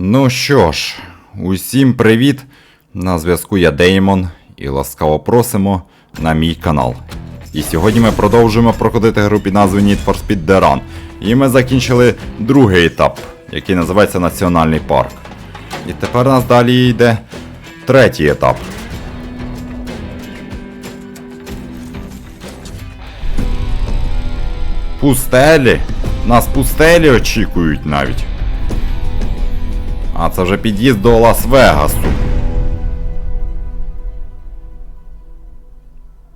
Ну що ж, усім привіт! На зв'язку я Деймон і ласкаво просимо на мій канал. І сьогодні ми продовжуємо проходити гру під Need for Speed The Run. І ми закінчили другий етап, який називається Національний парк. І тепер у нас далі йде третій етап. Пустелі? Нас пустелі очікують навіть. А, це вже під'їзд до Лас-Вегасу.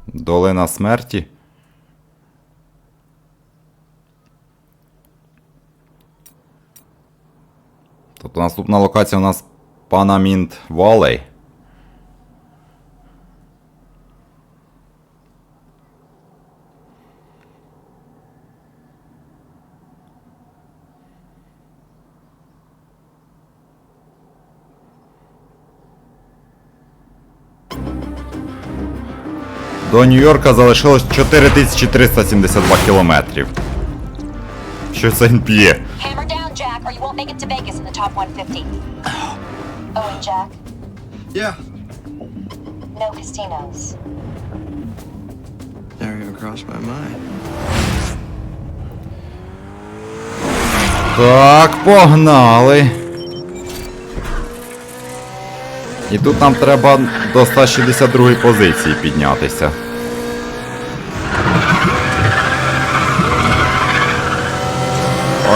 Долина смерті. Тобто наступна локація у нас Панамінт Валей. До Нью-Йорка залишилось 4372 кілометрів. Що це він п'є? Hammer down, Jack, or you won't make it to Vegas in the top 150. Oh, and Jack, Yeah. no casinos. Never even crossed my mind. Так, погнали. І тут нам треба до 162 позиції піднятися.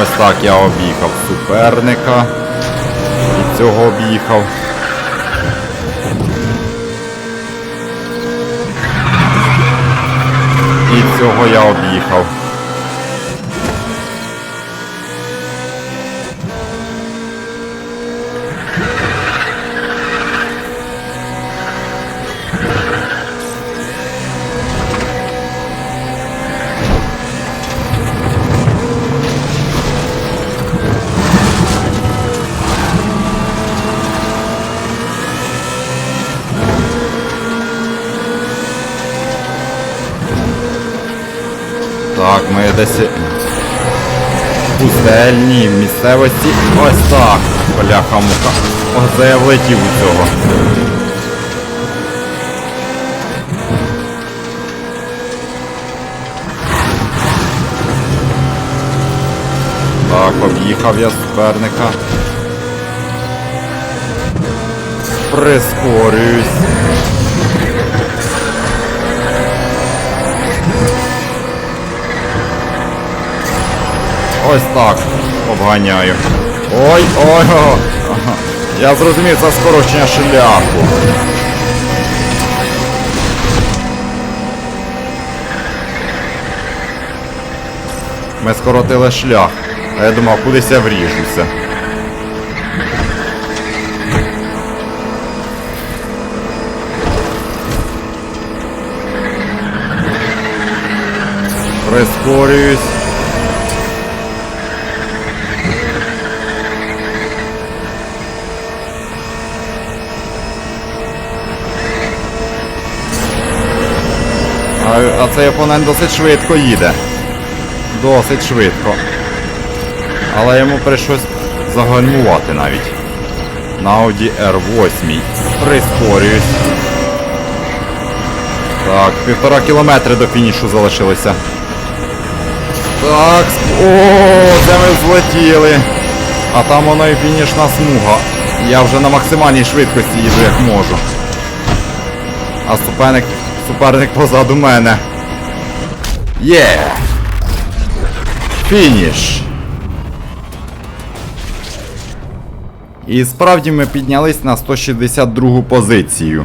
Ось так я об'їхав суперника. І цього об'їхав. І цього я об'їхав. Так, ми десь в пустельній місцевості. Ось так. Бляха мука. Оце я влетів у цього. Так, об'їхав я суперника. Прискорююсь. Ось так. Обганяю. Ой, ой, ой. Ага. Я зрозумів, це скорочення шляху. Ми скоротили шлях. А я думав, кудись я вріжуся. Прискорююсь. А, а цей опонент досить швидко їде. Досить швидко. Але йому прийшлось загальмувати навіть. На Audi R8. Прискорююсь. Так, півтора кілометри до фінішу залишилося. Так, о, це ми злетіли. А там воно і фінішна смуга. Я вже на максимальній швидкості їду як можу. А суперник, суперник позаду мене. Є! Фініш! І справді ми піднялись на 162 позицію.